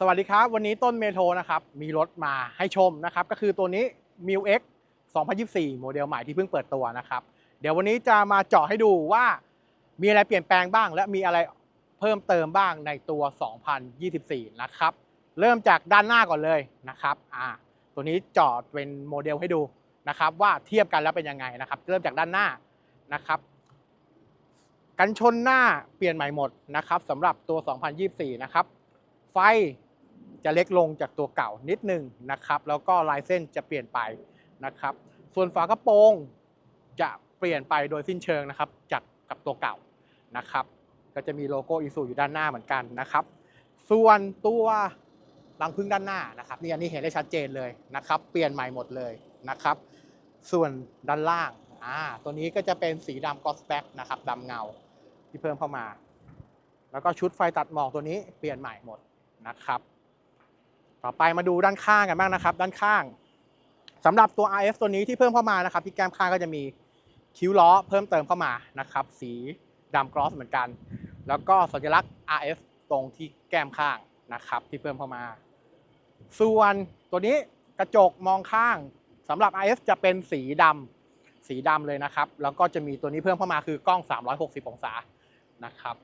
สวัสดีครับ วันนี้ต้นเมโทรนะครับ มีรถมาให้ชมนะครับ ก็คือตัวนี้ m i l X 2024 โมเดลใหม่ที่เพิ่งเปิดตัวนะครับ เดี๋ยววันนี้จะมาเจาะให้ดูว่ามีอะไรเปลี่ยนแปลงบ้าง และมีอะไรเพิ่มเติมบ้างในตัว 2024 นะครับ เริ่มจากด้านหน้าก่อนเลยนะครับอ่าตัวนี้เจาะเป็นโมเดลให้ดูนะครับ ว่าเทียบกันแล้วเป็นยังไงนะครับ เริ่มจากด้านหน้านะครับกันชนหน้าเปลี่ยนใหม่หมดนะครับสำหรับตัว 2024 นะครับ ไฟ จะเล็กลงจากตัวเก่านิดหนึงนะครับ แล้วก็ลายเส้นจะเปลี่ยนไปนะครับ ส่วนฝากระโปรงจะเปลี่ยนไปโดยสิ้นเชิงนะครับ จากกับตัวเก่านะครับ ก็จะมีโลโก้อีซูอยู่ด้านหน้าเหมือนกันนะครับ ส่วนตัวรังพึ่งด้านหน้านะครับนี่อันนี้เห็นได้ชัดเจนเลยนะครับ เปลี่ยนใหม่หมดเลยนะครับ ส่วนด้านล่างอ่าตัวนี้ก็จะเป็นสีดำกอสแบ็กนะครับดำเงาที่เพิ่มเข้ามา แล้วก็ชุดไฟตัดหมอกตัวนี้เปลี่ยนใหม่หมดนะครับ ต่อไปมาดูด้านข้างกันบ้างนะครับ ด้านข้างสำหรับตัว RS ตัวนี้ที่เพิ่มเข้ามานะครับที่แก้มข้างก็จะมีคิ้วล้อเพิ่มเติมเข้ามานะครับ สีดำกรอสเหมือนกัน แล้วก็สัญลักษณ์ RS ตรงที่แก้มข้างนะครับ ที่เพิ่มเข้ามา ส่วนตัวนี้กระจกมองข้างสำหรับ RS จะเป็นสีดำสีดำเลยนะครับ แล้วก็จะมีตัวนี้เพิ่มเข้ามาคือกล้อง 360 องศานะครับ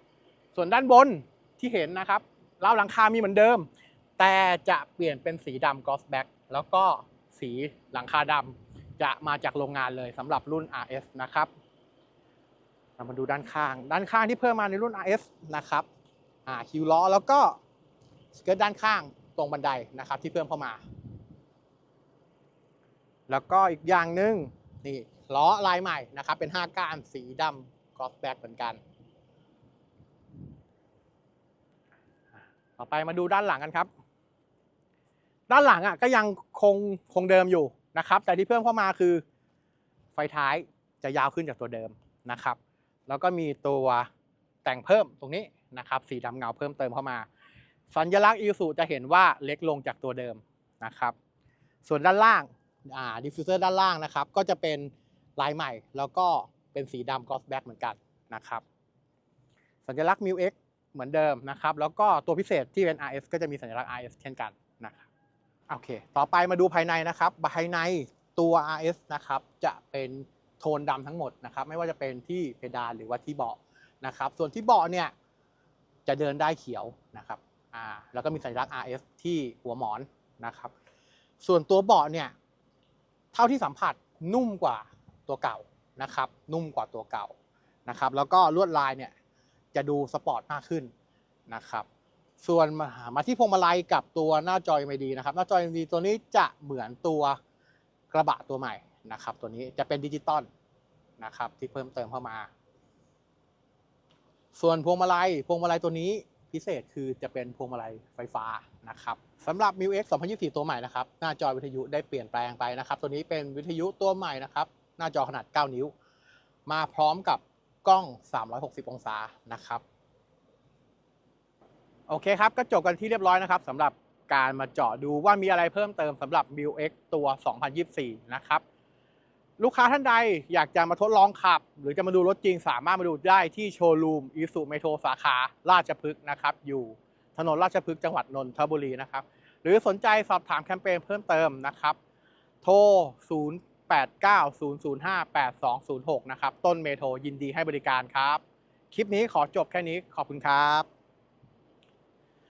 ส่วนด้านบนที่เห็นนะครับราหลังคามีเหมือนเดิม แต่จะเปลี่ยนเป็นสีดำกอสแบ็กแล้วก็สีหลังคาดำจะมาจากโรงงานเลยสำหรับรุ่น RS นะครับเรามาดูด้านข้าง ด้านข้างที่เพิ่มมาในรุ่น RS นะครับอ่าคิวล้อแล้วก็สเกิร์ตด้านข้างตรงบันไดนะครับที่เพิ่มเข้ามา แล้วก็อีกอย่างหนึ่งนี่ล้อลายใหม่นะครับ เป็น 5 ก้านสีดำกอสแบ็กเหมือนกัน ต่อไปมาดูด้านหลังกันครับ ด้านหลังอะก็ยังคงคงเดิมอยู่นะครับ แต่ที่เพิ่มเข้ามาคือไฟท้ายจะยาวขึ้นจากตัวเดิมนะครับ แล้วก็มีตัวแต่งเพิ่มตรงนี้นะครับ สีดำเงาเพิ่มเติมเข้ามา สัญลักษณ์อีซูจะเห็นว่าเล็กลงจากตัวเดิมนะครับ ส่วนด้านล่างอ่าดิฟฟิวเซอร์ด้านล่างนะครับ ก็จะเป็นลายใหม่ แล้วก็เป็นสีดำกอสแบ็กเหมือนกันนะครับ สัญลักษณ์ m i l X เหมือนเดิมนะครับ แล้วก็ตัวพิเศษที่เป็น RS ก็จะมีสัญลักษณ์ RS เช่นกันนะครับ โอเค ต่อไปมาดูภายในนะครับ ภายในตัว RS นะครับ จะเป็นโทนดำทั้งหมดนะครับ ไม่ว่าจะเป็นที่เพดานหรือว่าที่เบาะนะครับ ส่วนที่เบาะเนี่ยจะเดินได้เขียวนะครับ อ่า แล้วก็มีสัญลักษณ์ RS ที่หัวหมอนนะครับ ส่วนตัวเบาะเนี่ย เท่าที่สัมผัสนุ่มกว่าตัวเก่านะครับ นุ่มกว่าตัวเก่านะครับ แล้วก็ลวดลายเนี่ยจะดูสปอร์ตมากขึ้นนะครับ ส่วนมามาที่พวงมาลัยกับตัวหน้าจอ LED นะครับ หน้าจอ LED ตัวนี้จะเหมือนตัวกระบะตัวใหม่นะครับ ตัวนี้จะเป็นดิจิตอลนะครับที่เพิ่มเติมเข้ามา ส่วนพวงมาลัย พวงมาลัยตัวนี้พิเศษคือจะเป็นพวงมาลัยไฟฟ้านะครับสำหรับ m i l X 2024 ตัวใหม่นะครับ หน้าจอวิทยุได้เปลี่ยนแปลงไปนะครับ ตัวนี้เป็นวิทยุตัวใหม่นะครับ หน้าจอขนาด 9 นิ้ว มาพร้อมกับกล้อง 360 องศานะครับ โอเคครับก็จบกันที่เรียบร้อยนะครับสำหรับการมาเจาะดูว่ามีอะไรเพิ่มเติมสำหรับ m i l X ตัว 2024 นะครับ ลูกค้าท่านใดอยากจะมาทดลองขับ หรือจะมาดูรถจริงสามารถมาดูได้ที่โชว์รูมอีสุเมโทรสาขาราชพฤกษ์นะครับ อยู่ถนนราชพฤกษ์จังหวัดนนทบุรีนะครับ หรือสนใจสอบถามแคมเปญเพิ่มเติมนะครับ โทร 0890058206 นะครับ ต้นเมโทรยินดีให้บริการครับ คลิปนี้ขอจบแค่นี้ขอบคุณครับ